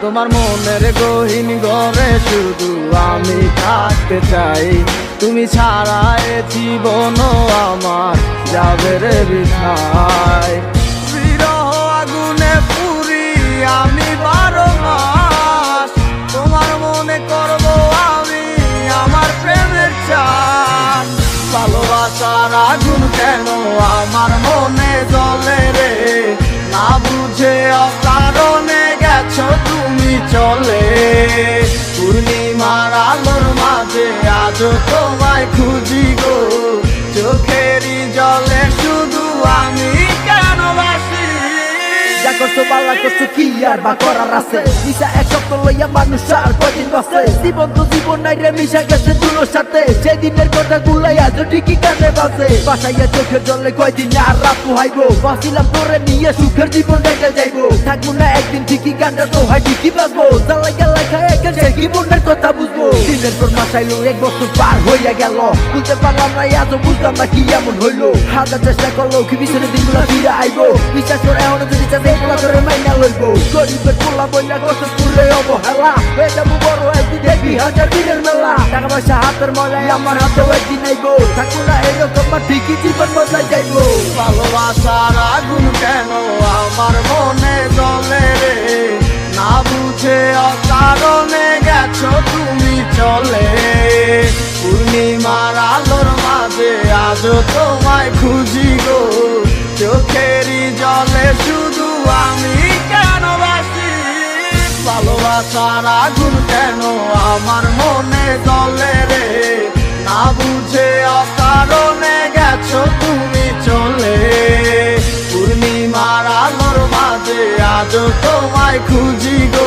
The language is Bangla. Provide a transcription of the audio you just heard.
তোমার মনের গহীন ঘরে শুধু আমি থাকতে চাই। তুমি ছাড়া এ জীবন আমার যাবে রে বিধায়। আমি তোমার মনে করব আমি আমার আগুন কেন আমার মনে জ্বলে রে? আজও তোমায় খুঁজি গো। চোখেরই জলে শুধু আমি কেন বাসি? যা করছ পাল্লা করছ, কি আর বা করার আছে? নিশা এক সপ্তাহ লইয়া মানুষ আর কদিন বাসে জীবন তো জীবন নাই রে, মিশা গেছে দুলোর সাথে। সেদিনের কথা গুলাই আজ ঠিকই কানে বাসে বাসাইয়া চোখের জলে কয়দিন আর রাত পোহাইবো? বাসিলাম তোরে নিয়ে সুখের জীবন দেখে যাইবো। থাকব না একদিন ঠিকই, গানটা তো হয় ঠিকই বাজবো। জ্বালাইয়া লেখা সে জীবনের কথা বুঝব। দিনের পর মাসাইলো এক বছর পার হইয়া গেল। বুঝতে পারলাম না আজও বুঝলাম না কি এমন হইল। হাজার চেষ্টা করল কি পিছনে দিনগুলো ফিরে আইবো। বিশ্বাস করে এমন যদি চাষে এগুলা করে মাইনা লইবো। গরিবের পোলা বইলা কষ্ট করলে অবহেলা। যাব বড় একদিন দেখবি হাজার দিনের মেলা। টাকা পয়সা হাতের মজায় আমার হাতেও একদিন আইবো থাকব না এরকম ঠিকই জীবন বদলাই যাইবো। ভালোবাসার আগুন কেন আমার মনে জ্বলে তোমায় খুঁজি গো। চোখেরই জলে শুধু আমি কেন বাসি? ভালোবাসার আগুন কেন আমার মনে জ্বলে রে? না বুঝে অকারণে গেছো তুমি চলে। পূর্ণিমার আলোর মাঝে আজ তোমায় খুঁজি গো।